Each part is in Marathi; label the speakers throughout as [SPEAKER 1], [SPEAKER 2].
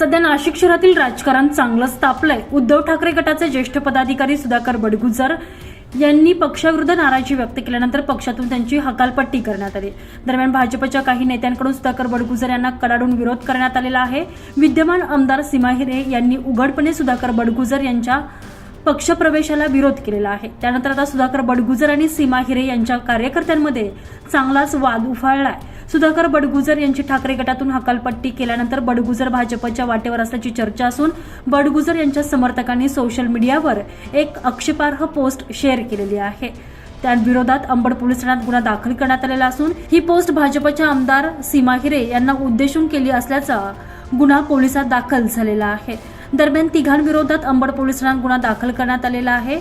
[SPEAKER 1] सध्या नाशिक शहरातील राजकारण चांगलंच तापलंय. उद्धव ठाकरे गटाचे ज्येष्ठ पदाधिकारी सुधाकर बडगुजर यांनी पक्षाविरुद्ध नाराजी व्यक्त केल्यानंतर पक्षातून त्यांची हकालपट्टी करण्यात आली. दरम्यान भाजपच्या काही नेत्यांकडून सुधाकर बडगुजर यांना कडाडून विरोध करण्यात आलेला आहे. विद्यमान आमदार सीमा हिरे यांनी उघडपणे सुधाकर बडगुजर यांच्या पक्षप्रवेशाला विरोध केलेला आहे. त्यानंतर आता सुधाकर बडगुजर आणि सीमा हिरे यांच्या कार्यकर्त्यांमध्ये चांगलाच वाद उफाळलाय. सुधाकर बडगुजर यांची ठाकरे गटातून हकालपट्टी केल्यानंतर बडगुजर भाजपच्या वाटेवर असल्याची चर्चा असून बडगुजर यांच्या समर्थकांनी सोशल मीडियावर एक आक्षेपार्ह पोस्ट शेअर केलेली आहे. त्या विरोधात अंबड पोलीस ठाण्यात गुन्हा दाखल करण्यात आलेला असून ही पोस्ट भाजपच्या आमदार सीमा हिरे यांना उद्देशून केली असल्याचा गुन्हा पोलिसात दाखल झालेला आहे. दरम्यान तिघांविरोधात अंबड पोलीस ठाण्यात गुन्हा दाखल करण्यात आलेला आहे.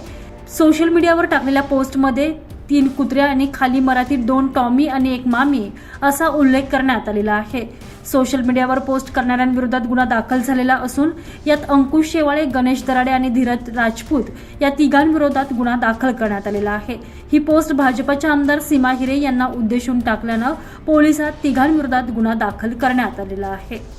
[SPEAKER 1] सोशल मीडियावर टाकलेल्या पोस्टमध्ये तीन कुत्र्या आणि खाली मराठीत दोन टॉमी आणि एक मामी असा उल्लेख करण्यात आलेला आहे. सोशल मीडियावर पोस्ट करणाऱ्यांविरोधात गुन्हा दाखल झालेला असून यात अंकुश शेवाळे गणेश दराडे आणि धीरज राजपूत या तिघांविरोधात गुन्हा दाखल करण्यात आलेला आहे. ही पोस्ट भाजपच्या आमदार सीमा हिरे यांना उद्देशून टाकल्यानं पोलिसात तिघांविरोधात गुन्हा दाखल करण्यात आलेला आहे.